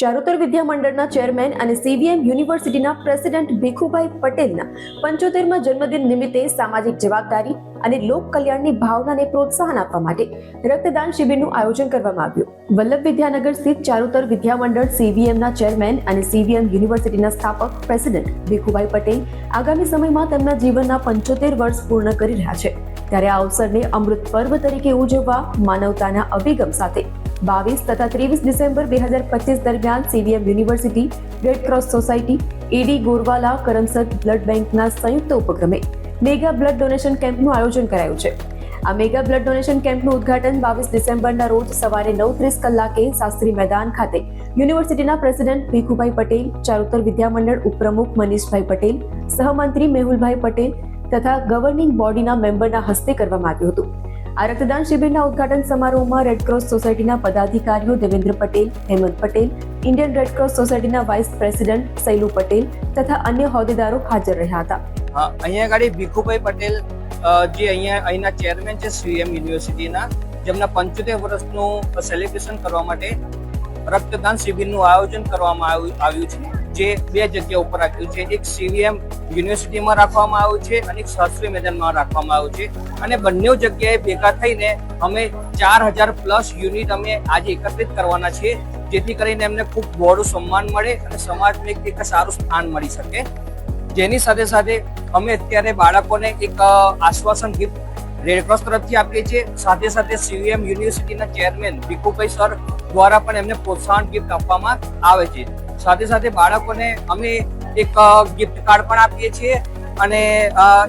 ચારુતર વિદ્યા મંડળના ચેરમેન અને સીવીએમ યુનિવર્સિટીના પ્રેસિડેન્ટ ભીખુભાઈ પટેલના પંચોતેરમાં જન્મદિન નિમિત્તે સામાજિક જવાબદારી અને લોક કલ્યાણની ભાવનાને પ્રોત્સાહન આપવા માટે રક્તદાન શિબિરનું આયોજન કરવામાં આવ્યું. વલ્લભ વિદ્યાનગર સ્થિત ચારુતર વિદ્યા મંડળ સીવીએમના ચેરમેન અને સીવીએમ યુનિવર્સિટીના સ્થાપક પ્રેસિડેન્ટ ભીખુભાઈ પટેલ આગામી સમયમાં તેમના જીવનના પંચોતેર વર્ષ પૂર્ણ કરી રહ્યા છે. ત્યારે આ અવસરને અમૃત પર્વ તરીકે ઉજવવા માનવતાના અભિગમ સાથે બાવીસ તથા ત્રેવીસ ડિસેમ્બર બે હજાર પચીસ દરમિયાન CVM university red society A D Gorwala Karamsad blood બેંકના સંયુક્ત ઉપક્રમે મેગા બ્લડ ડોનેશન કેમ્પનું આયોજન કરાયું છે. આ મેગા બ્લડ ડોનેશન કેમ્પનું ઉદઘાટન બાવીસ ડિસેમ્બરના રોજ સવારે નવ ત્રીસ કલાકે શાસ્ત્રી મેદાન ખાતે યુનિવર્સિટીના પ્રેસિડેન્ટ ભીખુભાઈ પટેલ, ચારુતર વિદ્યામંડળ ઉપપ્રમુખ મનીષભાઈ પટેલ, સહમંત્રી મેહુલભાઈ પટેલ તથા ગવર્નિંગ બોડીના મેમ્બરના હસ્તે કરવામાં આવ્યું હતું. આ રક્તદાન શિબિરના ઉદઘાટન સમારોહમાં રેડક્રોસ સોસાયટીના પદાધિકારીઓ Devendra Patel, Hemant Patel Indian red cross સોસાયટીના વાઇસ પ્રેસિડેન્ટ સૈલુ પટેલ તથા અન્ય હોદ્દેદારો હાજર રહ્યા હતા. અહીંયા આગળ ભીખુભાઈ પટેલ જે અહીંયા, અહીંના ચેરમેન છે સીએમ યુનિવર્સિટીના જેમના પંચોતેર વર્ષનું સેલિબ્રેશન કરવા માટે રક્તદાન શિબિરનું આયોજન કરવામાં આવ્યું છે. જે બે જગ્યા ઉપર રાખ્યું છે. એક સીવીએમ યુનિવર્સિટીમાં રાખવામાં આવ્યું છે અને એક શાસ્ત્રીય મેદાનમાં રાખવામાં આવ્યું છે. અને બંને જગ્યાએ ભેગા થઈને અમે ચાર હજાર પ્લસ યુનિટ અમે આજે એકત્રિત કરવાના છીએ, જેથી કરીને એમને ખૂબ બહોળું સન્માન મળે અને સમાજને એક સારું સ્થાન મળી શકે. જેની સાથે સાથે અમે અત્યારે બાળકોને એક આશ્વાસન ગિફ્ટ રેડક્રોસ તરફથી આપીએ છીએ. સાથે સાથે સીવીએમ યુનિવર્સિટીના ચેરમેન ભીખુભાઈ સર દ્વારા પણ એમને પ્રોત્સાહન ગિફ્ટ આપવામાં આવે છે. સાથે સાથે બાળકોને અમે એક ગિફ્ટ કાર્ડ પણ આપીએ છીએ અને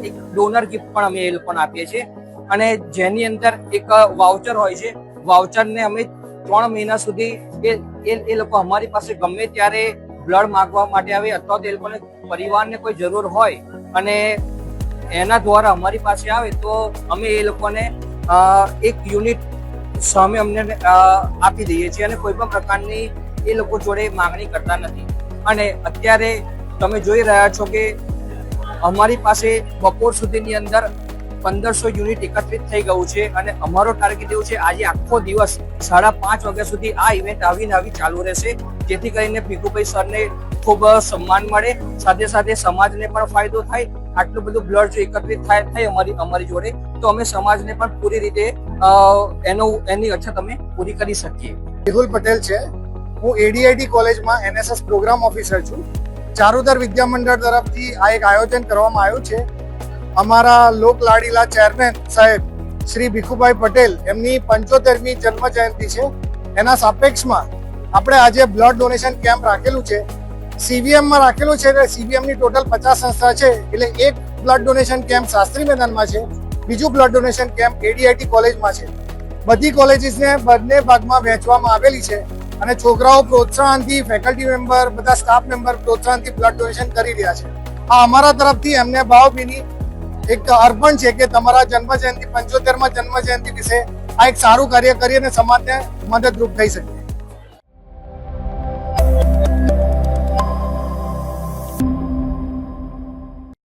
એક ડોનર ગિફ્ટ પણ અમે એ લોકોને આપીએ છીએ. અને જેની અંદર એક વાઉચર હોય છે વાઉચરને અમે ત્રણ મહિના સુધી એ, એ- લોકો અમારી પાસે ગમે ત્યારે બ્લડ માંગવા માટે આવે અથવા તો એ લોકોને પરિવારને કોઈ જરૂર હોય અને એના દ્વારા અમારી પાસે આવે તો અમે એ લોકોને એક યુનિટ સામે અમને આપી દઈએ છીએ અને કોઈ પણ પ્રકારની એ લોકો જોડે માંગણી કરતા નથી. અને અત્યારે તમે જોઈ રહ્યા છો કે અમારી પાસે બપોર સુધીની અંદર પંદરસો યુનિટ એકત્રિત થઈ ગયું છે અને અમારો ટાર્ગેટ એવું છે આજે આખો દિવસ સાડા પાંચ વાગ્યા સુધી આ ઇવેન્ટ આવીને આવી ચાલુ રહેશે. જેથી કરીને ભીખુભાઈ સરને ખૂબ સન્માન મળે. સાથે સાથે સમાજને પણ ફાયદો થાય. આટલું બધું બ્લડ જો એકત્રિત થાય થાય અમારી અમારી જોડે, તો અમે સમાજને પણ પૂરી રીતે એનો, એની અછત અમે પૂરી કરી શકીએ. મેહુલ પટેલ છે. હું એડીઆઈટી કોલેજમાં એનએસએસ પ્રોગ્રામ ઓફિસર છું. ચારુતર વિદ્યા મંડળ તરફથી આ એક આયોજન કરવામાં આવ્યું છે. અમારા લોક લાડીલા ચેરમેન સાહેબ શ્રી ભીખુભાઈ પટેલ, એમની પંચોતેરમી જન્મ જયંતિ છે. એના સાપેક્ષમાં આપણે આજે બ્લડ ડોનેશન કેમ્પ રાખેલું છે. સીવીએમમાં રાખેલું છે એટલે સીવીએમની ટોટલ પચાસ સંસ્થા છે. એટલે એક બ્લડ ડોનેશન કેમ્પ શાસ્ત્રી મેદાનમાં છે. બીજું બ્લડ ડોનેશન કેમ્પ એડીઆઈટી કોલેજમાં છે. બધી કોલેજીસને બંને ભાગમાં વહેંચવામાં આવેલી છે. અને છોકરાઓ પ્રોત્સાહનથી ફેકલ્ટી મેમ્બર બધા સ્ટાફ મેમ્બર પ્રોત્સાહનથી બ્લડ ડોનેશન કરી રહ્યા છે. આ અમારા તરફથી એમને ભાવભીની એક અર્પણ છે કે તમારા જન્મ જયંતિ પંચોતેરમાં જન્મ જયંતિ વિશે આ એક સારું કાર્ય કરી અને સમાજને મદદરૂપ થઈ શકે.